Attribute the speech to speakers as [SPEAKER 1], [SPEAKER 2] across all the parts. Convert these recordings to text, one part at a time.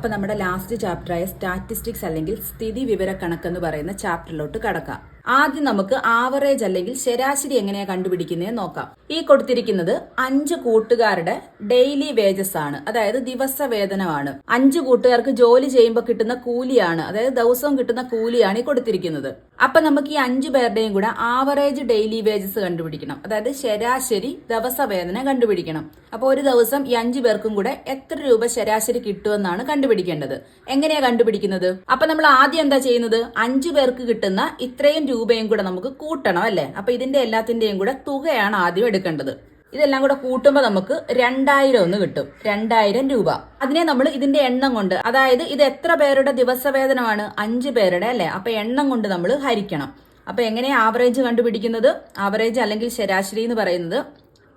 [SPEAKER 1] അപ്പൊ നമ്മുടെ last ചാപ്റ്ററായ statistics അല്ലെങ്കിൽ സ്ഥിതി വിവര കണക്കെന്ന് പറയുന്ന ചാപ്റ്ററിലോട്ട് കടക്കാം. ആദ്യം നമുക്ക് ആവറേജ് അല്ലെങ്കിൽ ശരാശരി എങ്ങനെയാണ് കണ്ടുപിടിക്കുന്നത് നോക്കാം. ഈ കൊടുത്തിരിക്കുന്നത് അഞ്ച് കൂട്ടുകാരുടെ ഡെയിലി വേജസ് ആണ് അതായത് ദിവസ വേതനമാണ് അഞ്ച് കൂട്ടുകാർക്ക് ജോലി ചെയ്യുമ്പോൾ കിട്ടുന്ന കൂലിയാണ്. അതായത് ദിവസവും കിട്ടുന്ന കൂലിയാണ് ഈ കൊടുത്തിരിക്കുന്നത്. അപ്പൊ നമുക്ക് ഈ അഞ്ചു പേരുടെയും കൂടെ ആവറേജ് ഡെയിലി വേജസ് കണ്ടുപിടിക്കണം. അതായത് ശരാശരി ദിവസ വേതനം കണ്ടുപിടിക്കണം. അപ്പൊ ഒരു ദിവസം ഈ അഞ്ചു പേർക്കും കൂടെ എത്ര രൂപ ശരാശരി കിട്ടുമെന്നാണ് കണ്ടുപിടിക്കേണ്ടത്. എങ്ങനെയാ കണ്ടുപിടിക്കുന്നത്? അപ്പൊ നമ്മൾ ആദ്യം എന്താ ചെയ്യുന്നത്? അഞ്ചു പേർക്ക് കിട്ടുന്ന ഇത്രയും രൂപയും കൂടെ നമുക്ക് കൂട്ടണം അല്ലെ? അപ്പൊ ഇതിന്റെ എല്ലാത്തിന്റെയും കൂടെ തുകയാണ് ആദ്യം എടുക്കേണ്ടത്. ഇതെല്ലാം കൂടെ കൂട്ടുമ്പോൾ നമുക്ക് രണ്ടായിരം ഒന്ന് കിട്ടും. രണ്ടായിരം രൂപ. അതിനെ നമ്മൾ ഇതിന്റെ എണ്ണം കൊണ്ട് അതായത് ഇത് എത്ര പേരുടെ ദിവസവേതനമാണ്? അഞ്ച് പേരുടെ അല്ലേ? അപ്പൊ എണ്ണം കൊണ്ട് നമ്മൾ ഹരിക്കണം. അപ്പൊ എങ്ങനെയാ ആവറേജ് കണ്ടുപിടിക്കുന്നത്? ആവറേജ് അല്ലെങ്കിൽ ശരാശരി എന്ന് പറയുന്നത്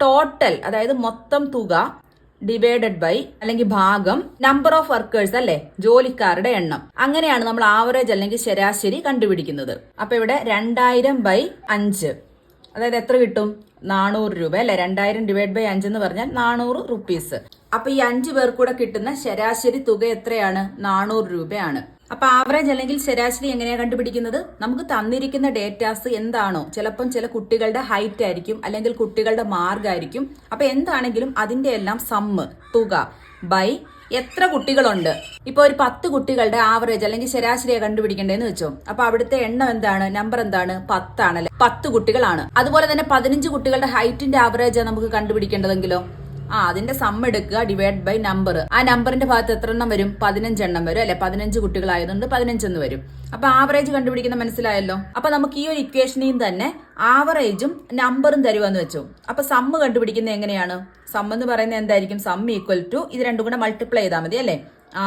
[SPEAKER 1] ടോട്ടൽ അതായത് മൊത്തം തുക ഡിവൈഡഡ് ബൈ അല്ലെങ്കിൽ ഭാഗം നമ്പർ ഓഫ് വർക്കേഴ്സ് അല്ലെ? ജോലിക്കാരുടെ എണ്ണം. അങ്ങനെയാണ് നമ്മൾ ആവറേജ് അല്ലെങ്കിൽ ശരാശരി കണ്ടുപിടിക്കുന്നത്. അപ്പൊ ഇവിടെ രണ്ടായിരം ബൈ അഞ്ച്. അതായത് എത്ര കിട്ടും? നാനൂറ് രൂപ അല്ലെ? രണ്ടായിരം ഡിവൈഡ് ബൈ അഞ്ച് എന്ന് പറഞ്ഞാൽ നാനൂറ് റുപ്പീസ് അപ്പൊ ഈ അഞ്ചു പേർ കൂടെ കിട്ടുന്ന ശരാശരി തുക എത്രയാണ്? നാനൂറ് രൂപയാണ്. അപ്പൊ ആവറേജ് അല്ലെങ്കിൽ ശരാശരി എങ്ങനെയാണ് കണ്ടുപിടിക്കുന്നത്? നമുക്ക് തന്നിരിക്കുന്ന ഡേറ്റാസ് എന്താണോ ചിലപ്പം ചില കുട്ടികളുടെ ഹൈറ്റ് ആയിരിക്കും അല്ലെങ്കിൽ കുട്ടികളുടെ മാർഗായിരിക്കും അപ്പൊ എന്താണെങ്കിലും അതിന്റെ എല്ലാം സമ്മ് തുക ബൈ എത്ര കുട്ടികളുണ്ട്? ഇപ്പൊ ഒരു പത്ത് കുട്ടികളുടെ ആവറേജ് അല്ലെങ്കിൽ ശരാശരിയെ കണ്ടുപിടിക്കേണ്ടതെന്ന് വെച്ചോ. അപ്പൊ അവിടുത്തെ എണ്ണം എന്താണ്? നമ്പർ എന്താണ്? പത്താണല്ലേ? പത്ത് കുട്ടികളാണ്. അതുപോലെ തന്നെ പതിനഞ്ച് കുട്ടികളുടെ ഹൈറ്റിന്റെ ആവറേജ് നമുക്ക് കണ്ടുപിടിക്കേണ്ടതെങ്കിലോ? ആ അതിന്റെ സം എടുക്കുക ഡിവൈഡ് ബൈ നമ്പർ ആ നമ്പറിന്റെ ഭാഗത്ത് എത്ര എണ്ണം വരും? പതിനഞ്ചെണ്ണം വരും അല്ലെ? പതിനഞ്ച് കുട്ടികളായതുകൊണ്ട് പതിനഞ്ചെന്ന് വരും. അപ്പൊ ആവറേജ് കണ്ടുപിടിക്കുന്ന മനസ്സിലായല്ലോ? അപ്പൊ നമുക്ക് ഈ ഒരു ഇക്വേഷനെയും തന്നെ ആവറേജും നമ്പറും തരുമെന്ന് വെച്ചു. അപ്പൊ സമ്മ് കണ്ടുപിടിക്കുന്നത് എങ്ങനെയാണ്? സം എന്ന് പറയുന്നത് എന്തായിരിക്കും? സം ഈക്വൽ ടു ഇത് രണ്ടും കൂടെ മൾട്ടിപ്ലൈ ചെയ്താൽ മതി അല്ലേ?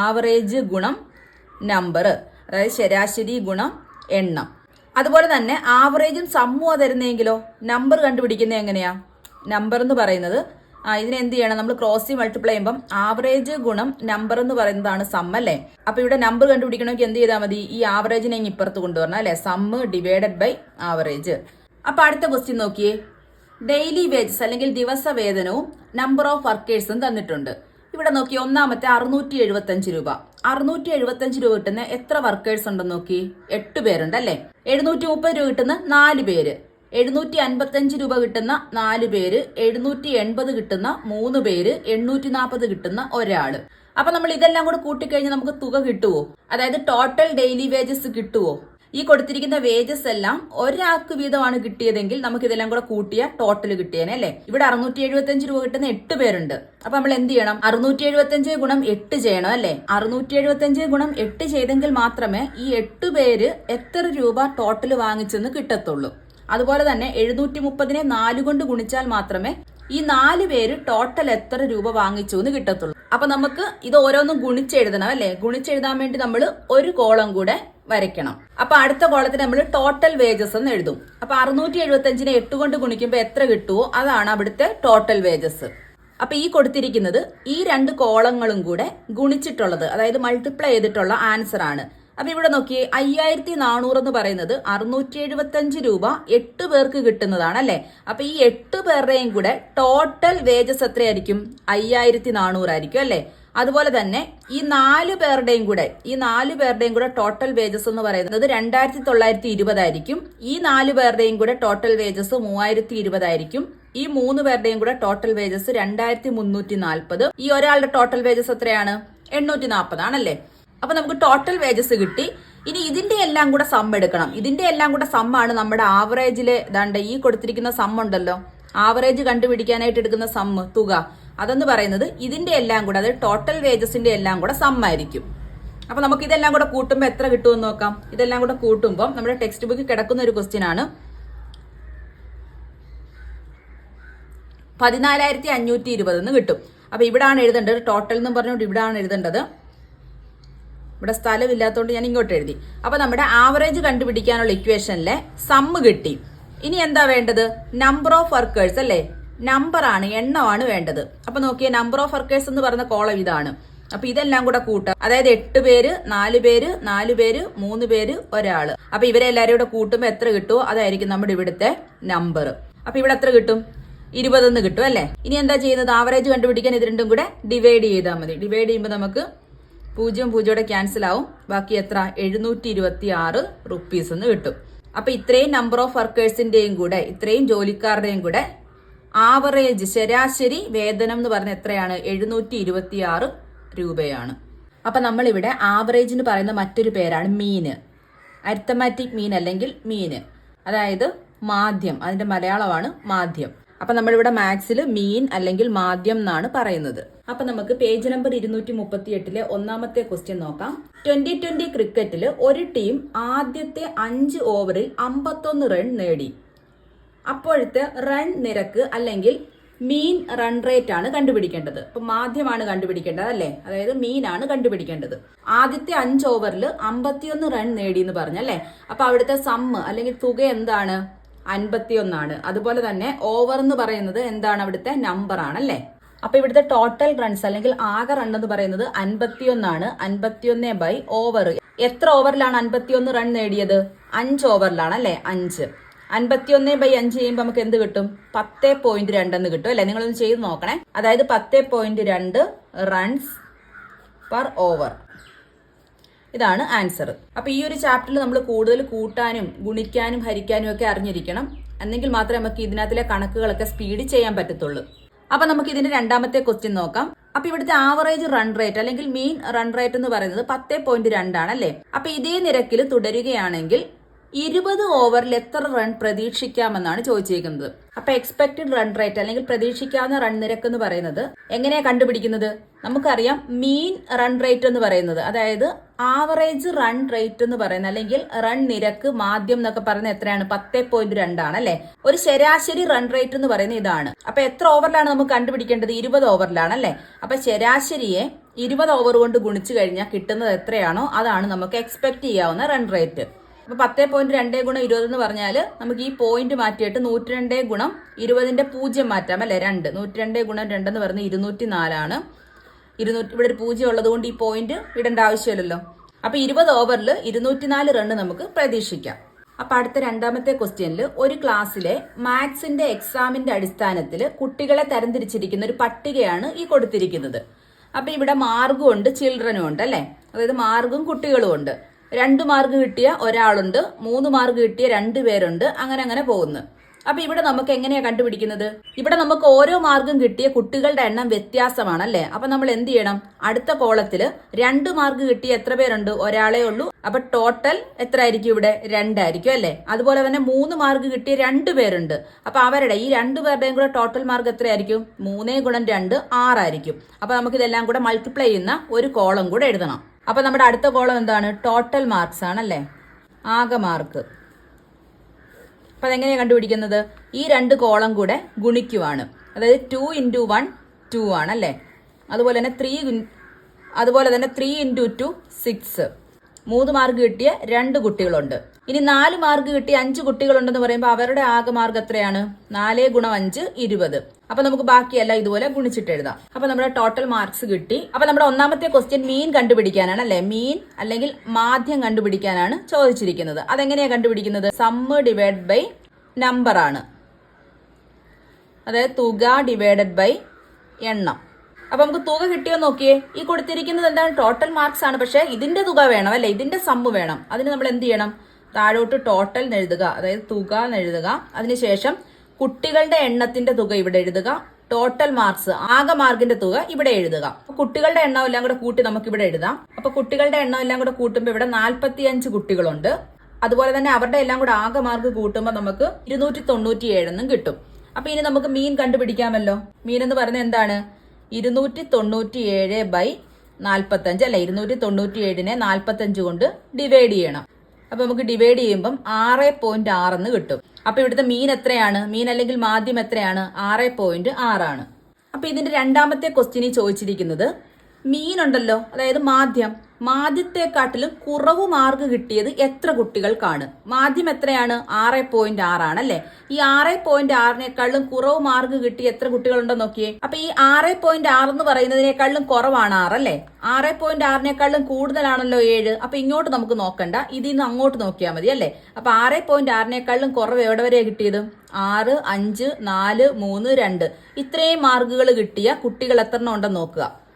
[SPEAKER 1] ആവറേജ് ഗുണം നമ്പർ അതായത് ശരാശരി ഗുണം എണ്ണം. അതുപോലെ തന്നെ ആവറേജും സമ്മുവാ തരുന്നെങ്കിലോ നമ്പർ കണ്ടുപിടിക്കുന്നത് എങ്ങനെയാ? നമ്പർ എന്ന് പറയുന്നത് ഇതിനെ എന്ത് ചെയ്യണം? നമ്മൾ ക്രോസി മൾട്ടിപ്ലൈ ചെയ്യുമ്പം ആവറേജ് ഗുണം നമ്പർ എന്ന് പറയുന്നതാണ് സം അല്ലേ? അപ്പൊ ഇവിടെ നമ്പർ കണ്ടുപിടിക്കണമെങ്കിൽ എന്ത് ചെയ്താൽ മതി? ഈ ആവറേജിനെ ഇപ്പുറത്ത് കൊണ്ടുവരണം അല്ലെ? സമ്മ് ഡിവൈഡഡ് ബൈ ആവറേജ് അപ്പൊ അടുത്ത ക്വസ്റ്റ്യൻ നോക്കിയേ. ഡെയിലി വേജസ് അല്ലെങ്കിൽ ദിവസ വേതനവും നമ്പർ ഓഫ് വർക്കേഴ്സും തന്നിട്ടുണ്ട്. ഇവിടെ നോക്കി ഒന്നാമത്തെ അറുന്നൂറ്റി എഴുപത്തി അഞ്ച് രൂപ. അറുന്നൂറ്റി എഴുപത്തി അഞ്ച് രൂപ കിട്ടുന്ന എത്ര വർക്കേഴ്സ് ഉണ്ടെന്ന് നോക്കി എട്ട് പേരുണ്ട് അല്ലെ? എഴുന്നൂറ്റി മുപ്പത് രൂപ കിട്ടുന്ന നാല് പേര്. എഴുന്നൂറ്റി അൻപത്തഞ്ച് രൂപ കിട്ടുന്ന നാല് പേര് എഴുന്നൂറ്റി എൺപത് കിട്ടുന്ന മൂന്ന് പേര് എണ്ണൂറ്റി നാൽപ്പത് കിട്ടുന്ന ഒരാൾ. അപ്പൊ നമ്മൾ ഇതെല്ലാം കൂടെ കൂട്ടിക്കഴിഞ്ഞാൽ നമുക്ക് തുക കിട്ടുവോ? അതായത് ടോട്ടൽ ഡെയിലി വേജസ് കിട്ടുവോ? ഈ കൊടുത്തിരിക്കുന്ന വേജസ് എല്ലാം ഒരാൾക്ക് വീതമാണ് കിട്ടിയതെങ്കിൽ നമുക്ക് ഇതെല്ലാം കൂടെ കൂട്ടിയ ടോട്ടൽ കിട്ടിയേനെ അല്ലേ? ഇവിടെ അറുന്നൂറ്റി എഴുപത്തി അഞ്ച് രൂപ കിട്ടുന്ന എട്ട് പേരുണ്ട്. അപ്പൊ നമ്മൾ എന്ത് ചെയ്യണം? അറുന്നൂറ്റി എഴുപത്തി അഞ്ച് ഗുണം എട്ട് ചെയ്യണം അല്ലേ? അറുന്നൂറ്റി എഴുപത്തി അഞ്ച് ഗുണം എട്ട് ചെയ്തെങ്കിൽ മാത്രമേ ഈ എട്ട് പേര് എത്ര രൂപ ടോട്ടൽ വാങ്ങിച്ചെന്ന് കിട്ടത്തുള്ളൂ. അതുപോലെ തന്നെ എഴുന്നൂറ്റി മുപ്പതിനെ നാല് കൊണ്ട് ഗുണിച്ചാൽ മാത്രമേ ഈ നാല് പേര് ടോട്ടൽ എത്ര രൂപ വാങ്ങിച്ചു എന്ന് കിട്ടത്തുള്ളൂ. അപ്പൊ നമുക്ക് ഇത് ഓരോന്നും ഗുണിച്ചെഴുതണം അല്ലെ? ഗുണിച്ചെഴുതാൻ വേണ്ടി നമ്മൾ ഒരു കോളം കൂടെ വരയ്ക്കണം. അപ്പൊ അടുത്ത കോളത്തിൽ നമ്മൾ ടോട്ടൽ വേജസ് എന്ന് എഴുതും. അപ്പൊ അറുന്നൂറ്റി എഴുപത്തി അഞ്ചിനെ എട്ട് കൊണ്ട് ഗുണിക്കുമ്പോൾ എത്ര കിട്ടുമോ അതാണ് അവിടുത്തെ ടോട്ടൽ വേജസ് അപ്പൊ ഈ കൊടുത്തിരിക്കുന്നത് ഈ രണ്ട് കോളങ്ങളും കൂടെ ഗുണിച്ചിട്ടുള്ളത് അതായത് മൾട്ടിപ്ലൈ ചെയ്തിട്ടുള്ള ആൻസർ ആണ്. അപ്പൊ ഇവിടെ നോക്കിയേ അയ്യായിരത്തി നാനൂറ് എന്ന് പറയുന്നത് അറുന്നൂറ്റി എഴുപത്തി അഞ്ച് രൂപ എട്ട് പേർക്ക് കിട്ടുന്നതാണ് അല്ലെ? അപ്പൊ ഈ എട്ട് പേരുടെയും കൂടെ ടോട്ടൽ വേജസ് എത്രയായിരിക്കും? അയ്യായിരത്തി നാനൂറായിരിക്കും അല്ലെ? അതുപോലെ തന്നെ ഈ നാല് പേരുടെയും കൂടെ ഈ നാല് പേരുടെയും കൂടെ ടോട്ടൽ വേജസ് എന്ന് പറയുന്നത് രണ്ടായിരത്തി തൊള്ളായിരത്തി ഇരുപതായിരിക്കും ഈ നാല് പേരുടെയും കൂടെ ടോട്ടൽ വേജസ് മൂവായിരത്തി ഇരുപതായിരിക്കും ഈ മൂന്ന് പേരുടെയും കൂടെ ടോട്ടൽ വേജസ് രണ്ടായിരത്തി മുന്നൂറ്റി നാൽപ്പത് ഈ ഒരാളുടെ ടോട്ടൽ വേജസ് എത്രയാണ്? എണ്ണൂറ്റി നാൽപ്പതാണല്ലേ അപ്പൊ നമുക്ക് ടോട്ടൽ വേജസ് കിട്ടി. ഇനി ഇതിന്റെ എല്ലാം കൂടെ സം എടുക്കണം. ഇതിന്റെ എല്ലാം കൂടെ സമ്മാണ് നമ്മുടെ ആവറേജിലെ ദാണ്ട് ഈ കൊടുത്തിരിക്കുന്ന സം ഉണ്ടല്ലോ. ആവറേജ് കണ്ടുപിടിക്കാനായിട്ട് എടുക്കുന്ന സമ്മ് തുക. അതെന്ന് പറയുന്നത് ഇതിന്റെ എല്ലാം കൂടെ അതായത് ടോട്ടൽ വേജസിന്റെ എല്ലാം കൂടെ സമ്മായിരിക്കും അപ്പൊ നമുക്ക് ഇതെല്ലാം കൂടെ കൂട്ടുമ്പോൾ എത്ര കിട്ടുമെന്ന് നോക്കാം. ഇതെല്ലാം കൂടെ കൂട്ടുമ്പോൾ നമ്മുടെ ടെക്സ്റ്റ് ബുക്ക് കിടക്കുന്ന ഒരു ക്വസ്റ്റ്യൻ ആണ്. പതിനാലായിരത്തി അഞ്ഞൂറ്റി ഇരുപത് എന്ന് കിട്ടും. അപ്പൊ ഇവിടാണ് എഴുതേണ്ടത് ടോട്ടൽ എന്ന് പറഞ്ഞുകൊണ്ട് ഇവിടാണ് എഴുതേണ്ടത്. ഇവിടെ സ്ഥലമില്ലാത്തതുകൊണ്ട് ഞാൻ ഇങ്ങോട്ട് എഴുതി അപ്പോൾ നമ്മുടെ ആവറേജ് കണ്ടുപിടിക്കാനുള്ള ഇക്വേഷനിലെ സമ്മ് കിട്ടി. ഇനി എന്താ വേണ്ടത്? നമ്പർ ഓഫ് വർക്കേഴ്സ് അല്ലേ? നമ്പർ ആണ് എണ്ണമാണ് വേണ്ടത്. അപ്പോൾ നോക്കിയേ നമ്പർ ഓഫ് വർക്കേഴ്സ് എന്ന് പറഞ്ഞ കോളം ഇതാണ്. അപ്പോൾ ഇതെല്ലാം കൂടെ കൂട്ടുക അതായത് എട്ട് പേര് നാല് പേര് നാല് പേര് മൂന്ന് പേര് ഒരാൾ അപ്പോൾ ഇവരെ എല്ലാവരും കൂടെ കൂട്ടുമ്പോൾ എത്ര കിട്ടുമോ അതായിരിക്കും നമ്മുടെ ഇവിടുത്തെ നമ്പർ അപ്പോൾ ഇവിടെ എത്ര കിട്ടും? ഇരുപതെന്ന് കിട്ടും അല്ലേ? ഇനി എന്താ ചെയ്യുന്നത്? ആവറേജ് കണ്ടുപിടിക്കാൻ ഇത് രണ്ടും കൂടെ ഡിവൈഡ് ചെയ്താൽ മതി. ഡിവൈഡ് ചെയ്യുമ്പോൾ നമുക്ക് പൂജ്യം പൂജ്യയുടെ ക്യാൻസൽ ആവും. ബാക്കി എത്ര? എഴുന്നൂറ്റി ഇരുപത്തി ആറ് റുപ്പീസ് എന്ന് കിട്ടും. അപ്പൊ ഇത്രയും നമ്പർ ഓഫ് വർക്കേഴ്സിന്റെയും കൂടെ ഇത്രയും ജോലിക്കാരുടെയും കൂടെ ആവറേജ് ശരാശരി വേതനം എന്ന് പറഞ്ഞ എത്രയാണ്? എഴുന്നൂറ്റി ഇരുപത്തി ആറ് രൂപയാണ്. അപ്പൊ നമ്മളിവിടെ ആവറേജിന് പറയുന്ന മറ്റൊരു പേരാണ് മീന്. അരിത്തമാറ്റിക് മീൻ അല്ലെങ്കിൽ മീന്. അതായത് മാധ്യം അതിന്റെ മലയാളമാണ് മാധ്യം. അപ്പൊ നമ്മളിവിടെ മാത്സിൽ മീൻ അല്ലെങ്കിൽ മാധ്യം എന്നാണ് പറയുന്നത്. അപ്പൊ നമുക്ക് പേജ് നമ്പർ ഇരുന്നൂറ്റി മുപ്പത്തി എട്ടിലെ ഒന്നാമത്തെ ക്വസ്റ്റ്യൻ നോക്കാം. ട്വന്റി ട്വന്റി ക്രിക്കറ്റിൽ ഒരു ടീം ആദ്യത്തെ അഞ്ച് ഓവറിൽ അമ്പത്തൊന്ന് റൺ നേടി. അപ്പോഴത്തെ റൺ നിരക്ക് അല്ലെങ്കിൽ മീൻ റൺ റേറ്റ് ആണ് കണ്ടുപിടിക്കേണ്ടത്. അപ്പൊ മാധ്യമാണ് കണ്ടുപിടിക്കേണ്ടത് അല്ലേ? അതായത് മീൻ ആണ് കണ്ടുപിടിക്കേണ്ടത്. ആദ്യത്തെ അഞ്ച് ഓവറിൽ അമ്പത്തിയൊന്ന് റൺ നേടി എന്ന് പറഞ്ഞല്ലേ അപ്പൊ അവിടുത്തെ സമ്മ് അല്ലെങ്കിൽ തുക എന്താണ്? അൻപത്തിയൊന്നാണ്. അതുപോലെ തന്നെ ഓവർ എന്ന് പറയുന്നത് എന്താണ് അവിടുത്തെ നമ്പർ ആണല്ലേ അപ്പൊ ഇവിടുത്തെ ടോട്ടൽ റൺസ് അല്ലെങ്കിൽ ആകെ റൺ എന്ന് പറയുന്നത് അൻപത്തിയൊന്നാണ്. അൻപത്തിയൊന്ന് ബൈ ഓവർ എത്ര ഓവറിലാണ് അൻപത്തിയൊന്ന് റൺ നേടിയത്? അഞ്ച് ഓവറിലാണ് അല്ലെ? അഞ്ച്. അൻപത്തിയൊന്ന് ബൈ അഞ്ച് ചെയ്യുമ്പോൾ നമുക്ക് എന്ത് കിട്ടും? പത്ത് പോയിന്റ് രണ്ട് എന്ന് കിട്ടും അല്ലെ? നിങ്ങളൊന്ന് ചെയ്ത് നോക്കണേ. അതായത് പത്ത് പോയിന്റ് രണ്ട് റൺസ് പെർ ഓവർ ഇതാണ് ആൻസർ. അപ്പൊ ഈ ഒരു ചാപ്റ്ററിൽ നമ്മൾ കൂടുതൽ കൂട്ടാനും ഗുണിക്കാനും ഹരിക്കാനും ഒക്കെ അറിഞ്ഞിരിക്കണം. എന്നെങ്കിൽ മാത്രമേ നമുക്ക് ഇതിനകത്തിലെ കണക്കുകളൊക്കെ സ്പീഡ് ചെയ്യാൻ പറ്റത്തുള്ളൂ. അപ്പൊ നമുക്ക് ഇതിന്റെ രണ്ടാമത്തെ ക്വസ്റ്റ്യൻ നോക്കാം. അപ്പൊ ഇവിടുത്തെ ആവറേജ് റൺ റേറ്റ് അല്ലെങ്കിൽ മീൻ റൺ റേറ്റ് എന്ന് പറയുന്നത് പത്ത് പോയിന്റ് രണ്ടാണ് അല്ലേ? അപ്പൊ ഇതേ നിരക്കിൽ തുടരുകയാണെങ്കിൽ ഇരുപത് ഓവറിൽ എത്ര റൺ പ്രതീക്ഷിക്കാമെന്നാണ് ചോദിച്ചിരിക്കുന്നത് അപ്പൊ എക്സ്പെക്ടഡ് റൺ റേറ്റ് അല്ലെങ്കിൽ പ്രതീക്ഷിക്കാവുന്ന റൺ നിരക്ക് എന്ന് പറയുന്നത് എങ്ങനെയാ കണ്ടുപിടിക്കുന്നത്? നമുക്കറിയാം മീൻ റൺ റേറ്റ് എന്ന് പറയുന്നത്. അതായത് ആവറേജ് റൺ റേറ്റ് എന്ന് പറയുന്നത് അല്ലെങ്കിൽ റൺ നിരക്ക് മാധ്യം എന്നൊക്കെ പറയുന്നത് എത്രയാണ്? പത്തേ പോയിന്റ് രണ്ടാണ് അല്ലെ? ഒരു ശരാശരി റൺ റേറ്റ് എന്ന് പറയുന്നത് ഇതാണ്. അപ്പൊ എത്ര ഓവറിലാണ് നമുക്ക് കണ്ടുപിടിക്കേണ്ടത്? ഇരുപത് ഓവറിലാണ് അല്ലെ? അപ്പൊ ശരാശരിയെ ഇരുപത് ഓവർ കൊണ്ട് ഗുണിച്ചു കഴിഞ്ഞാൽ കിട്ടുന്നത് എത്രയാണോ? അതാണ് നമുക്ക് എക്സ്പെക്ട് ചെയ്യാവുന്ന റൺ റേറ്റ് അപ്പൊ പത്ത് പോയിന്റ് രണ്ടേ ഗുണം ഇരുപത് എന്ന് പറഞ്ഞാൽ നമുക്ക് ഈ പോയിന്റ് മാറ്റിയിട്ട് നൂറ്റി രണ്ടേ ഗുണം ഇരുപതിന്റെ പൂജ്യം മാറ്റാം അല്ലേ? രണ്ട്. നൂറ്റി രണ്ടേ ഗുണം രണ്ടെന്ന് പറഞ്ഞ് ഇരുന്നൂറ്റി നാലാണ് ഇരുന്നൂറ്റി ഇവിടെ ഒരു പൂജ്യം ഉള്ളത് കൊണ്ട് ഈ പോയിന്റ് ഇടേണ്ട ആവശ്യമില്ലല്ലോ. അപ്പൊ ഇരുപത് ഓവറിൽ ഇരുന്നൂറ്റിനാല് റണ്ണ് നമുക്ക് പ്രതീക്ഷിക്കാം. അപ്പൊ അടുത്ത രണ്ടാമത്തെ ക്വസ്റ്റ്യനിൽ ഒരു ക്ലാസ്സിലെ മാത്സിന്റെ എക്സാമിന്റെ അടിസ്ഥാനത്തിൽ കുട്ടികളെ തരംതിരിച്ചിരിക്കുന്ന ഒരു പട്ടികയാണ് ഈ കൊടുത്തിരിക്കുന്നത്. അപ്പൊ ഇവിടെ മാർഗും ഉണ്ട് ചിൽഡ്രനും ഉണ്ട് അല്ലേ? അതായത് മാർഗും കുട്ടികളും ഉണ്ട്. രണ്ട് മാർക്ക് കിട്ടിയ ഒരാളുണ്ട് മൂന്ന് മാർക്ക് കിട്ടിയ രണ്ട് പേരുണ്ട് അങ്ങനെ അങ്ങനെ പോകുന്നു. അപ്പൊ ഇവിടെ നമുക്ക് എങ്ങനെയാ കണ്ടുപിടിക്കുന്നത്? ഇവിടെ നമുക്ക് ഓരോ മാർക്കും കിട്ടിയ കുട്ടികളുടെ എണ്ണം വ്യത്യാസമാണ് അല്ലേ? അപ്പൊ നമ്മൾ എന്ത് ചെയ്യണം? അടുത്ത കോളത്തിൽ രണ്ട് മാർക്ക് കിട്ടിയ എത്ര പേരുണ്ട്? ഒരാളേ ഉള്ളൂ. അപ്പൊ ടോട്ടൽ എത്ര ആയിരിക്കും ഇവിടെ? രണ്ടായിരിക്കും അല്ലേ? അതുപോലെ തന്നെ മൂന്ന് മാർക്ക് കിട്ടിയ രണ്ട് പേരുണ്ട്. അപ്പൊ അവരുടെ ഈ രണ്ടു പേരുടെയും കൂടെ ടോട്ടൽ മാർക്ക് എത്രയായിരിക്കും? മൂന്നേ ഗുണം രണ്ട് ആറായിരിക്കും. അപ്പൊ നമുക്ക് ഇതെല്ലാം കൂടെ മൾട്ടിപ്ലൈ ചെയ്യുന്ന ഒരു കോളം കൂടെ എഴുതണം. അപ്പൊ നമ്മുടെ അടുത്ത കോളം എന്താണ്? ടോട്ടൽ മാർക്സ് ആണല്ലേ? ആകെ മാർക്ക് അപ്പൊ അതെങ്ങനെയാണ് കണ്ടുപിടിക്കുന്നത്? ഈ രണ്ട് കോളം കൂടെ ഗുണിക്കുവാണ്. അതായത് ടു ഇന്റു വൺ ടു ആണ് അല്ലേ അതുപോലെ തന്നെ ത്രീ അതുപോലെ തന്നെ ത്രീ ഇന്റു ടു സിക്സ് മൂന്ന് മാർക്ക് കിട്ടിയ രണ്ട് കുട്ടികളുണ്ട്. ഇനി നാല് മാർക്ക് കിട്ടിയ അഞ്ച് കുട്ടികളുണ്ടെന്ന് പറയുമ്പോൾ അവരുടെ ആകെ മാർക്ക് എത്രയാണ്? നാല് ഗുണം അഞ്ച് ഇരുപത്. അപ്പൊ നമുക്ക് ബാക്കിയെല്ലാം ഇതുപോലെ ഗുണിച്ചിട്ട് എഴുതാം. അപ്പൊ നമ്മുടെ ടോട്ടൽ മാർക്സ് കിട്ടി. അപ്പൊ നമ്മുടെ ഒന്നാമത്തെ ക്വസ്റ്റ്യൻ മീൻ കണ്ടുപിടിക്കാനാണ് അല്ലെ? മീൻ അല്ലെങ്കിൽ മാധ്യം കണ്ടുപിടിക്കാനാണ് ചോദിച്ചിരിക്കുന്നത്. അതെങ്ങനെയാണ് കണ്ടുപിടിക്കുന്നത്? സമ്മ് ഡിവൈഡ് ബൈ നമ്പർ ആണ്. അതായത് തുക ഡിവൈഡഡ് ബൈ എണ്ണം. അപ്പൊ നമുക്ക് തുക കിട്ടിയോ നോക്കിയേ. ഈ കൊടുത്തിരിക്കുന്നത് എന്താണ്? ടോട്ടൽ മാർക്സ് ആണ്. പക്ഷെ ഇതിന്റെ തുക വേണം അല്ലെ? ഇതിന്റെ സമ്മ് വേണം. അതിന് നമ്മൾ എന്ത് ചെയ്യണം? താഴോട്ട് ടോട്ടൽ എഴുതുക. അതായത് തുക എഴുതുക. അതിനുശേഷം കുട്ടികളുടെ എണ്ണത്തിന്റെ തുക ഇവിടെ എഴുതുക. ടോട്ടൽ മാർക്സ് ആകെ മാർക്കിന്റെ തുക ഇവിടെ എഴുതുക. കുട്ടികളുടെ എണ്ണം എല്ലാം കൂടെ കൂട്ടി നമുക്ക് ഇവിടെ എഴുതാം. അപ്പൊ കുട്ടികളുടെ എണ്ണം എല്ലാം കൂടെ കൂട്ടുമ്പോൾ ഇവിടെ നാൽപ്പത്തി അഞ്ച് കുട്ടികളുണ്ട്. അതുപോലെ തന്നെ അവരുടെ എല്ലാം കൂടെ ആകെ മാർക്ക് കൂട്ടുമ്പോൾ നമുക്ക് ഇരുന്നൂറ്റി തൊണ്ണൂറ്റി ഏഴെന്നും കിട്ടും. അപ്പൊ ഇനി നമുക്ക് മീൻ കണ്ടുപിടിക്കാമല്ലോ. മീൻ എന്ന് പറയുന്നത് എന്താണ്? ഇരുന്നൂറ്റി തൊണ്ണൂറ്റി ഏഴ് ബൈ നാൽപ്പത്തഞ്ച് അല്ല ഇരുന്നൂറ്റി തൊണ്ണൂറ്റി ഏഴിനെ നാൽപ്പത്തഞ്ച് കൊണ്ട് ഡിവൈഡ് ചെയ്യണം. അപ്പൊ നമുക്ക് ഡിവൈഡ് ചെയ്യുമ്പം ആറ് പോയിന്റ് ആറെന്ന് കിട്ടും. അപ്പൊ ഇവിടുത്തെ മീൻ എത്രയാണ്? മീൻ അല്ലെങ്കിൽ മാധ്യം എത്രയാണ്? ആറ് പോയിന്റ് ആറാണ്. അപ്പൊ ഇതിന്റെ രണ്ടാമത്തെ ക്വസ്റ്റ്യനിൽ ചോദിച്ചിരിക്കുന്നത് മീനുണ്ടല്ലോ അതായത് മാധ്യം. മാധ്യത്തെക്കാട്ടിലും കുറവ് മാർക്ക് കിട്ടിയത് എത്ര കുട്ടികൾക്കാണ്? മാധ്യം എത്രയാണ്? ആറ് പോയിന്റ് ആറാണ് അല്ലെ? ഈ ആറ് പോയിന്റ് ആറിനേക്കാളും കുറവ് മാർക്ക് കിട്ടി എത്ര കുട്ടികളുണ്ടെന്ന് നോക്കിയേ. അപ്പൊ ഈ ആറ് പോയിന്റ് ആറ് എന്ന് പറയുന്നതിനേക്കാളും കുറവാണ് ആറ് അല്ലെ? ആറ് പോയിന്റ് ആറിനേക്കാളും കൂടുതലാണല്ലോ ഏഴ്. അപ്പൊ ഇങ്ങോട്ട് നമുക്ക് നോക്കണ്ട. ഇതിൽ നിന്ന് അങ്ങോട്ട് നോക്കിയാൽ മതി അല്ലെ? അപ്പൊ ആറ് പോയിന്റ് ആറിനേക്കാളും കുറവ് എവിടെ വരെ കിട്ടിയത്? ആറ് അഞ്ച് നാല് മൂന്ന് രണ്ട്. ഇത്രയും മാർക്കുകൾ കിട്ടിയ കുട്ടികൾ എത്ര ഉണ്ടെന്ന് നോക്കുക.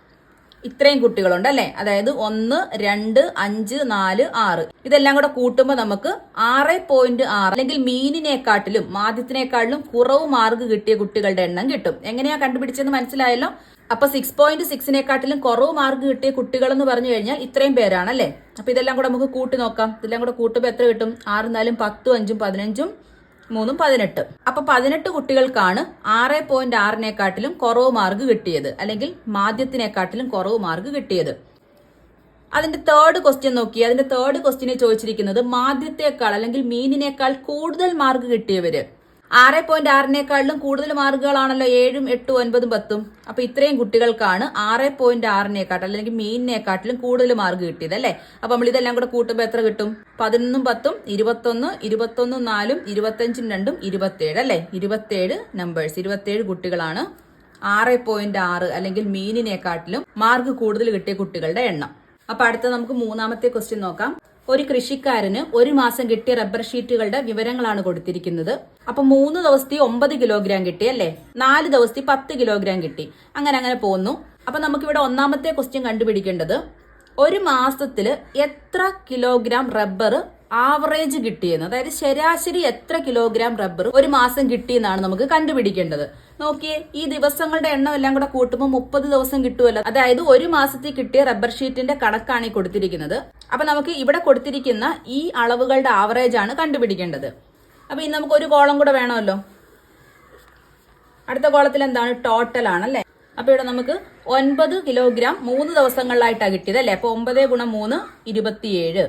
[SPEAKER 1] ഇത്രയും കുട്ടികളുണ്ട് അല്ലെ? അതായത് ഒന്ന് രണ്ട് അഞ്ച് നാല് ആറ്. ഇതെല്ലാം കൂടെ കൂട്ടുമ്പോൾ നമുക്ക് ആറ് പോയിന്റ് ആറ് അല്ലെങ്കിൽ മീനിനെക്കാട്ടിലും മാധ്യത്തിനേക്കാട്ടിലും കുറവ് മാർക്ക് കിട്ടിയ കുട്ടികളുടെ എണ്ണം കിട്ടും. എങ്ങനെയാ കണ്ടുപിടിച്ചെന്ന് മനസ്സിലായല്ലോ? അപ്പൊ സിക്സ് പോയിന്റ് സിക്സിനെക്കാട്ടിലും കുറവ് മാർക്ക് കിട്ടിയ കുട്ടികൾ എന്ന് പറഞ്ഞു കഴിഞ്ഞാൽ ഇത്രയും പേരാണ് അല്ലെ? അപ്പൊ ഇതെല്ലാം കൂടെ നമുക്ക് കൂട്ടി നോക്കാം. ഇതെല്ലാം കൂടെ കൂട്ടുമ്പോൾ എത്ര കിട്ടും? ആറ് നാലും പത്തും അഞ്ചും പതിനഞ്ചും മൂന്നും പതിനെട്ട്. അപ്പൊ പതിനെട്ട് കുട്ടികൾക്കാണ് ആറ് പോയിന്റ് ആറിനെക്കാട്ടിലും കുറവ് മാർക്ക് കിട്ടിയത്. അല്ലെങ്കിൽ മാധ്യത്തിനെക്കാട്ടിലും കുറവ് മാർക്ക് കിട്ടിയത്. അതിന്റെ തേർഡ് ക്വസ്റ്റ്യൻ നോക്കി. അതിന്റെ തേർഡ് ക്വസ്റ്റ്യനെ ചോദിച്ചിരിക്കുന്നത് മാധ്യത്തെക്കാൾ അല്ലെങ്കിൽ മീനിനേക്കാൾ കൂടുതൽ മാർക്ക് കിട്ടിയവര് ആറ് പോയിന്റ് ആറിനേക്കാളിലും കൂടുതൽ മാർക്കുകളാണല്ലോ ഏഴും എട്ടും ഒൻപതും പത്തും. അപ്പൊ ഇത്രയും കുട്ടികൾക്കാണ് ആറ് പോയിന്റ് ആറിനേക്കാട്ടും അല്ലെങ്കിൽ മീനിനെക്കാട്ടിലും കൂടുതൽ മാർക്ക് കിട്ടിയത് അല്ലേ? അപ്പൊ നമ്മൾ ഇതെല്ലാം കൂടെ കൂട്ടുമ്പോൾ എത്ര കിട്ടും? പതിനൊന്നും പത്തും ഇരുപത്തൊന്ന് ഇരുപത്തൊന്നും നാലും ഇരുപത്തഞ്ചും രണ്ടും ഇരുപത്തേഴ് അല്ലേ? ഇരുപത്തേഴ് നമ്പേഴ്സ് ഇരുപത്തേഴ് കുട്ടികളാണ് ആറ് പോയിന്റ് ആറ് അല്ലെങ്കിൽ മീനിനെക്കാട്ടിലും മാർക്ക് കൂടുതൽ കിട്ടിയ കുട്ടികളുടെ എണ്ണം. അപ്പൊ അടുത്ത നമുക്ക് മൂന്നാമത്തെ ക്വസ്റ്റ്യൻ നോക്കാം. ഒരു കൃഷിക്കാരന് ഒരു മാസം കിട്ടിയ റബ്ബർ ഷീറ്റുകളുടെ വിവരങ്ങളാണ് കൊടുത്തിരിക്കുന്നത്. അപ്പൊ മൂന്ന് ദിവസത്തെ ഒമ്പത് കിലോഗ്രാം കിട്ടി അല്ലേ? നാല് ദിവസത്തെ പത്ത് കിലോഗ്രാം കിട്ടി. അങ്ങനെ അങ്ങനെ പോകുന്നു അപ്പൊ നമുക്കിവിടെ ഒന്നാമത്തെ ക്വസ്റ്റ്യൻ കണ്ടുപിടിക്കേണ്ടത് ഒരു മാസത്തിൽ എത്ര കിലോഗ്രാം റബ്ബർ ആവറേജ് കിട്ടിയെന്ന്. അതായത് ശരാശരി എത്ര കിലോഗ്രാം റബ്ബർ ഒരു മാസം കിട്ടിയെന്നാണ് നമുക്ക് കണ്ടുപിടിക്കേണ്ടത്. നോക്കിയേ ഈ ദിവസങ്ങളുടെ എണ്ണം എല്ലാം കൂടെ കൂട്ടുമ്പോൾ മുപ്പത് ദിവസം കിട്ടുമല്ലോ അതായത് ഒരു മാസത്തിൽ കിട്ടിയ റബ്ബർ ഷീറ്റിന്റെ കണക്കാണ് ഈ കൊടുത്തിരിക്കുന്നത്. അപ്പൊ നമുക്ക് ഇവിടെ കൊടുത്തിരിക്കുന്ന ഈ അളവുകളുടെ ആവറേജ് ആണ് കണ്ടുപിടിക്കേണ്ടത്. അപ്പൊ ഇനി നമുക്ക് ഒരു കോളം കൂടെ വേണമല്ലോ. അടുത്ത കോളത്തിൽ എന്താണ്? ടോട്ടൽ ആണല്ലേ അപ്പൊ ഇവിടെ നമുക്ക് ഒൻപത് കിലോഗ്രാം മൂന്ന് ദിവസങ്ങളിലായിട്ടാണ് കിട്ടിയത് അല്ലേ? അപ്പൊ ഒമ്പത് ഗുണം മൂന്ന് ഇരുപത്തിയേഴ്.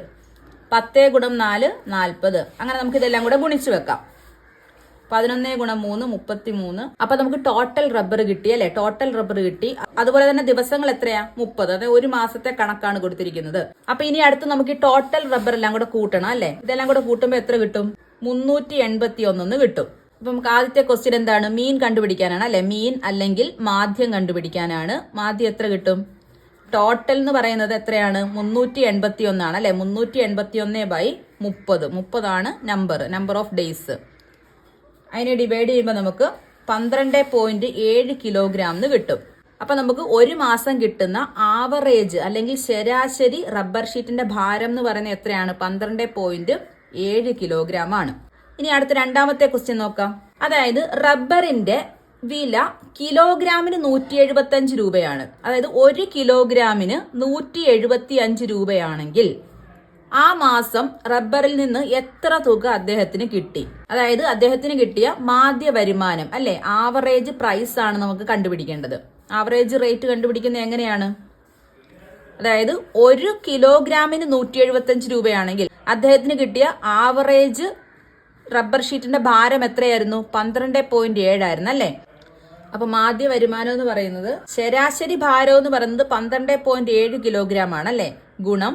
[SPEAKER 1] പത്ത് ഗുണം നാല് നാൽപ്പത്. അങ്ങനെ നമുക്ക് ഇതെല്ലാം കൂടെ ഗുണിച്ചു വെക്കാം. പതിനൊന്ന് ഗുണം മൂന്ന് മുപ്പത്തി മൂന്ന് അപ്പൊ നമുക്ക് ടോട്ടൽ റബ്ബർ കിട്ടി അല്ലെ? ടോട്ടൽ റബ്ബർ കിട്ടി. അതുപോലെ തന്നെ ദിവസങ്ങൾ എത്രയാ? മുപ്പത്. അതായത് ഒരു മാസത്തെ കണക്കാണ് കൊടുത്തിരിക്കുന്നത്. അപ്പൊ ഇനി അടുത്ത് നമുക്ക് ഈ ടോട്ടൽ റബ്ബർ എല്ലാം കൂടെ കൂട്ടണം അല്ലെ? ഇതെല്ലാം കൂടെ കൂട്ടുമ്പോൾ എത്ര കിട്ടും? മുന്നൂറ്റി എൺപത്തി ഒന്നൊന്ന് കിട്ടും. അപ്പൊ നമുക്ക് ആദ്യത്തെ ക്വസ്റ്റ്യൻ എന്താണ്? മീൻ കണ്ടുപിടിക്കാനാണ് അല്ലെ? മീൻ അല്ലെങ്കിൽ മാധ്യം കണ്ടുപിടിക്കാനാണ്. മാധ്യം എത്ര കിട്ടും? ടോട്ടൽ എന്ന് പറയുന്നത് എത്രയാണ്? മുന്നൂറ്റി എൺപത്തി ഒന്നാണ് അല്ലെ? മുന്നൂറ്റി എൺപത്തി ഒന്ന് ബൈ മുപ്പത്. മുപ്പതാണ് നമ്പർ നമ്പർ ഓഫ് ഡേയ്സ് അതിനെ ഡിവൈഡ് ചെയ്യുമ്പോൾ നമുക്ക് പന്ത്രണ്ട് പോയിന്റ് ഏഴ് കിലോഗ്രാം എന്ന് കിട്ടും. അപ്പൊ നമുക്ക് ഒരു മാസം കിട്ടുന്ന ആവറേജ് അല്ലെങ്കിൽ ശരാശരി റബ്ബർ ഷീറ്റിന്റെ ഭാരം എന്ന് പറയുന്നത് എത്രയാണ്? പന്ത്രണ്ട് പോയിന്റ് ഏഴ് കിലോഗ്രാം ആണ്. ഇനി അടുത്ത രണ്ടാമത്തെ ക്വസ്റ്റ്യൻ നോക്കാം. അതായത് റബ്ബറിന്റെ വില കിലോഗ്രാമിന് നൂറ്റി എഴുപത്തി അഞ്ച് രൂപയാണ്. അതായത് ഒരു കിലോഗ്രാമിന് നൂറ്റി എഴുപത്തി അഞ്ച് രൂപയാണെങ്കിൽ ആ മാസം റബ്ബറിൽ നിന്ന് എത്ര തുക അദ്ദേഹത്തിന് കിട്ടി? അതായത് അദ്ദേഹത്തിന് കിട്ടിയ മാധ്യ വരുമാനം അല്ലെ? ആവറേജ് പ്രൈസ് ആണ് നമുക്ക് കണ്ടുപിടിക്കേണ്ടത്. ആവറേജ് റേറ്റ് കണ്ടുപിടിക്കുന്നത് എങ്ങനെയാണ്? അതായത് ഒരു കിലോഗ്രാമിന് നൂറ്റി എഴുപത്തഞ്ച് രൂപയാണെങ്കിൽ അദ്ദേഹത്തിന് കിട്ടിയ ആവറേജ് റബ്ബർ ഷീറ്റിന്റെ ഭാരം എത്രയായിരുന്നു? പന്ത്രണ്ട് പോയിന്റ് ഏഴായിരുന്നു അല്ലേ? അപ്പൊ മാധ്യ വരുമാനം എന്ന് പറയുന്നത് ശരാശരി ഭാരം എന്ന് പറയുന്നത് പന്ത്രണ്ട് പോയിന്റ് ഏഴ് കിലോഗ്രാം ആണ് അല്ലേ? ഗുണം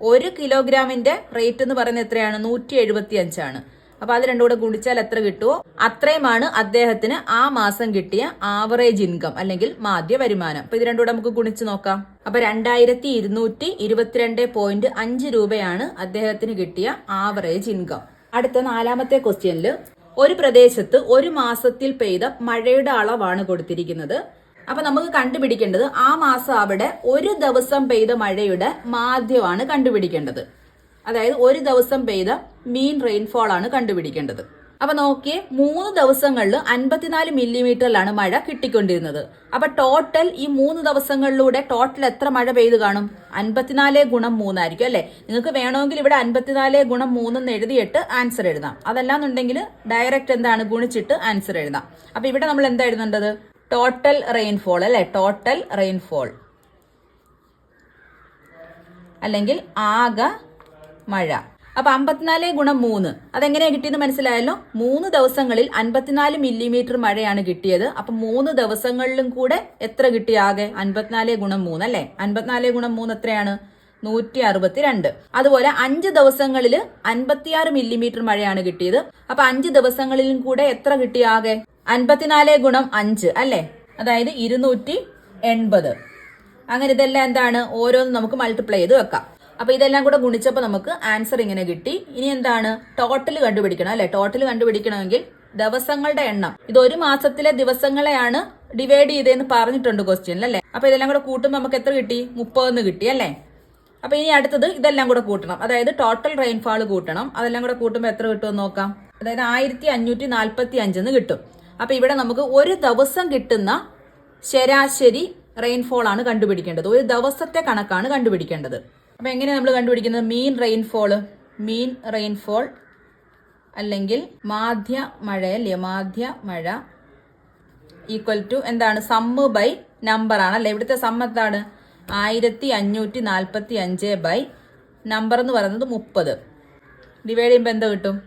[SPEAKER 1] ഒരു കിലോഗ്രാമിന്റെ റേറ്റ് എന്ന് പറയുന്നത് എത്രയാണ്? നൂറ്റി എഴുപത്തി അഞ്ചാണ് അപ്പൊ അത് രണ്ടും കൂടെ ഗുണിച്ചാൽ എത്ര കിട്ടുമോ അത്രയുമാണ് അദ്ദേഹത്തിന് ആ മാസം കിട്ടിയ ആവറേജ് ഇൻകം അല്ലെങ്കിൽ മാധ്യ വരുമാനം. അപ്പൊ ഇത് രണ്ടും കൂടെ നമുക്ക് ഗുണിച്ച് നോക്കാം. അപ്പൊ രണ്ടായിരത്തി ഇരുന്നൂറ്റി ഇരുപത്തിരണ്ട് പോയിന്റ് അഞ്ച് രൂപയാണ് അദ്ദേഹത്തിന് കിട്ടിയ ആവറേജ് ഇൻകം അടുത്ത നാലാമത്തെ ക്വസ്റ്റ്യനിൽ ഒരു പ്രദേശത്ത് ഒരു മാസത്തിൽ പെയ്ത മഴയുടെ അളവാണ് കൊടുത്തിരിക്കുന്നത്. അപ്പൊ നമുക്ക് കണ്ടുപിടിക്കേണ്ടത് ആ മാസം അവിടെ ഒരു ദിവസം പെയ്ത മഴയുടെ മാധ്യമാണ് കണ്ടുപിടിക്കേണ്ടത്. അതായത് ഒരു ദിവസം പെയ്ത മീൻ റെയിൻഫോൾ ആണ് കണ്ടുപിടിക്കേണ്ടത്. അപ്പൊ നോക്കിയേ മൂന്ന് ദിവസങ്ങളിൽ അൻപത്തിനാല് മില്ലിമീറ്ററിലാണ് മഴ കിട്ടിക്കൊണ്ടിരുന്നത്. അപ്പൊ ടോട്ടൽ ഈ മൂന്ന് ദിവസങ്ങളിലൂടെ ടോട്ടൽ എത്ര മഴ പെയ്ത് കാണും? അൻപത്തിനാല് ഗുണം മൂന്നായിരിക്കും അല്ലെ? നിങ്ങൾക്ക് വേണമെങ്കിൽ ഇവിടെ അൻപത്തിനാല് ഗുണം മൂന്നെന്ന് എഴുതിയിട്ട് ആൻസർ എഴുതാം. അതല്ലാന്നുണ്ടെങ്കിൽ ഡയറക്റ്റ് എന്താണ്? ഗുണിച്ചിട്ട് ആൻസർ എഴുതാം. അപ്പൊ ഇവിടെ നമ്മൾ എന്താ എഴുതേണ്ടത്? ടോട്ടൽ റെയിൻഫോൾ അല്ലെ? ടോട്ടൽ റെയിൻഫോൾ അല്ലെങ്കിൽ ആകെ മഴ. അപ്പൊ അമ്പത്തിനാല് ഗുണം മൂന്ന്. അതെങ്ങനെയാ കിട്ടിയെന്ന് മനസ്സിലായല്ലോ? മൂന്ന് ദിവസങ്ങളിൽ അൻപത്തിനാല് മില്ലിമീറ്റർ മഴയാണ് കിട്ടിയത്. അപ്പൊ മൂന്ന് ദിവസങ്ങളിലും കൂടെ എത്ര കിട്ടിയാകെ അൻപത്തിനാല് ഗുണം മൂന്ന് അല്ലെ? അൻപത്തിനാല് ഗുണം മൂന്ന് എത്രയാണ്? നൂറ്റി അറുപത്തിരണ്ട് അതുപോലെ അഞ്ച് ദിവസങ്ങളിൽ അൻപത്തിയാറ് മില്ലിമീറ്റർ മഴയാണ് കിട്ടിയത്. അപ്പൊ അഞ്ച് ദിവസങ്ങളിലും കൂടെ എത്ര കിട്ടിയാകെ അൻപത്തിനാല് ഗുണം അഞ്ച് അല്ലെ? അതായത് ഇരുന്നൂറ്റി എൺപത്. അങ്ങനെ ഇതെല്ലാം എന്താണ്? ഓരോന്നും നമുക്ക് മൾട്ടിപ്ലൈ ചെയ്ത് വെക്കാം. അപ്പൊ ഇതെല്ലാം കൂടെ ഗുണിച്ചപ്പോൾ നമുക്ക് ആൻസർ ഇങ്ങനെ കിട്ടി. ഇനി എന്താണ്? ടോട്ടൽ കണ്ടുപിടിക്കണം അല്ലെ? ടോട്ടൽ കണ്ടുപിടിക്കണമെങ്കിൽ ദിവസങ്ങളുടെ എണ്ണം. ഇത് ഒരു മാസത്തിലെ ദിവസങ്ങളെയാണ് ഡിവൈഡ് ചെയ്തതെന്ന് പറഞ്ഞിട്ടുണ്ട് ക്വസ്റ്റ്യനിൽ അല്ലേ? അപ്പോൾ ഇതെല്ലാം കൂടെ കൂട്ടുമ്പോൾ നമുക്ക് എത്ര കിട്ടി? മുപ്പതെന്ന് കിട്ടി അല്ലേ? അപ്പോൾ ഇനി അടുത്തത് ഇതെല്ലാം കൂടെ കൂട്ടണം. അതായത് ടോട്ടൽ റെയിൻഫാൾ കൂട്ടണം. അതെല്ലാം കൂടെ കൂട്ടുമ്പോൾ എത്ര കിട്ടുമെന്ന് നോക്കാം. അതായത് ആയിരത്തി അഞ്ഞൂറ്റി നാൽപ്പത്തി അഞ്ചെന്ന് കിട്ടും. അപ്പോൾ ഇവിടെ നമുക്ക് ഒരു ദിവസം കിട്ടുന്ന ശരാശരി റെയിൻഫോൾ ആണ് കണ്ടുപിടിക്കേണ്ടത്. ഒരു ദിവസത്തെ കണക്കാണ് കണ്ടുപിടിക്കേണ്ടത്. അപ്പൊ എങ്ങനെയാണ് നമ്മൾ കണ്ടുപിടിക്കുന്നത്? മീൻ റെയിൻഫോൾ മീൻ റെയിൻഫോൾ അല്ലെങ്കിൽ മാധ്യ മഴ അല്ലേ? മാധ്യ മഴ ഈക്വൽ ടു എന്താണ്? സമ്മ് ബൈ നമ്പർ ആണ് അല്ലേ? ഇവിടുത്തെ സമ്മ് എന്താണ്? ആയിരത്തി അഞ്ഞൂറ്റി നാൽപ്പത്തി അഞ്ച് ബൈ നമ്പർ എന്ന് പറയുന്നത് മുപ്പത്. ഡിവൈഡ് ചെയ്യുമ്പോൾ എന്താ കിട്ടും?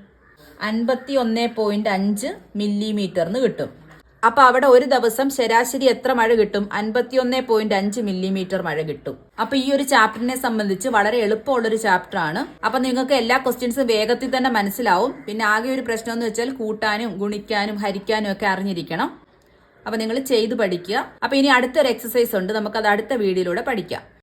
[SPEAKER 1] അൻപത്തി ഒന്ന് പോയിന്റ് അഞ്ച് മില്ലിമീറ്റർ എന്ന് കിട്ടും. അപ്പൊ അവിടെ ഒരു ദിവസം ശരാശരി എത്ര മഴ കിട്ടും? അൻപത്തി ഒന്ന് പോയിന്റ് അഞ്ച് മില്ലിമീറ്റർ മഴ കിട്ടും. അപ്പൊ ഈ ഒരു ചാപ്റ്ററിനെ സംബന്ധിച്ച് വളരെ എളുപ്പമുള്ള ഒരു ചാപ്റ്റർ ആണ്. അപ്പൊ നിങ്ങൾക്ക് എല്ലാ ക്വസ്റ്റ്യൻസും വേഗത്തിൽ തന്നെ മനസ്സിലാവും. പിന്നെ ആകെ ഒരു പ്രശ്നം എന്ന് വെച്ചാൽ കൂട്ടാനും ഗുണിക്കാനും ഹരിക്കാനും ഒക്കെ അറിഞ്ഞിരിക്കണം. അപ്പൊ നിങ്ങൾ ചെയ്ത് പഠിക്കുക. അപ്പൊ ഇനി അടുത്തൊരു എക്സസൈസ് ഉണ്ട്. നമുക്ക് അത് അടുത്ത വീഡിയോയിലൂടെ പഠിക്കാം.